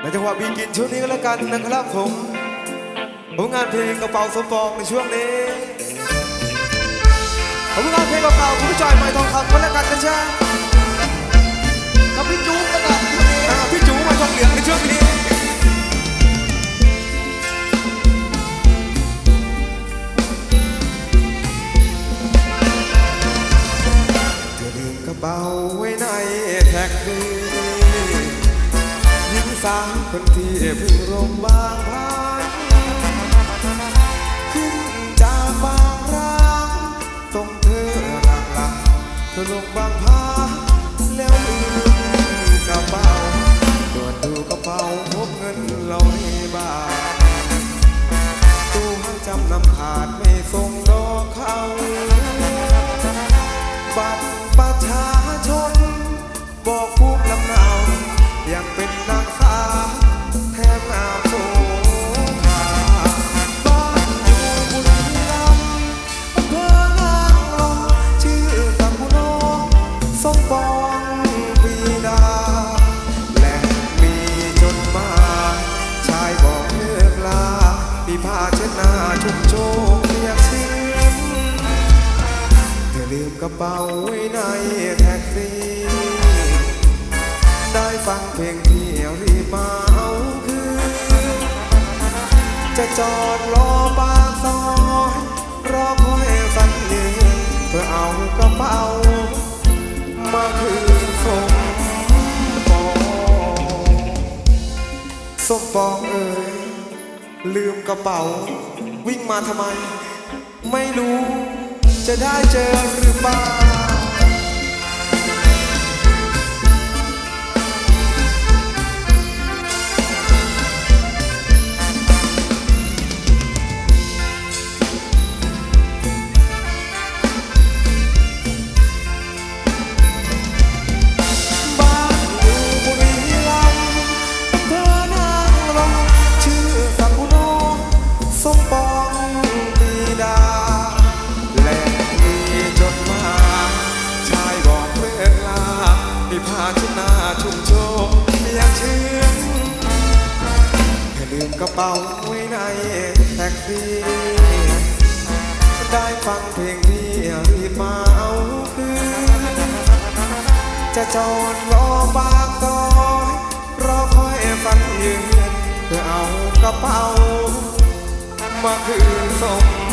ในจังหวะบีกินช่วงนี้ก็แล้วกันนะครับผมผลงานเพลงกระเป๋าสมปองในช่วงนี้ผลงานเพลงก่าๆคุณผู้จอยไม่ทองคำก็แล้วกันนะจ๊ะกับพี่จุ๊บแล้วกันพี่จูไม่ทองเหลืองในช่วงนี้เธอลืมกระเป๋า สาวคนที่เพิ่งลงบางพานขึ้นจากบางร้างส่งเธอหลังหลังเธอลงบางพาน มีผ้าเช็ดหน้าชุ่มโชกเรียกชื่นเธอลืมกระเป๋าไว้ในแท็กซี่ ได้ฟังเพลงเที่ยวรีบมาเอาคืนจะจอดรอปากซอยรอคอยสัญญาเพื่อเอากระเป๋ามาคืนส่งปองสมปองเอ่ย ลืมกระเป๋า วิ่งมาทำไม ไม่รู้ จะได้เจอหรือเปล่า กระเป๋าไว้ในแท็กซี่ได้ฟังเพลงที่รีบมาเอาคืน จะจอดรอปากตอยรอคอยฝันยืนเพื่อเอากระเป๋ามาคืนส่ง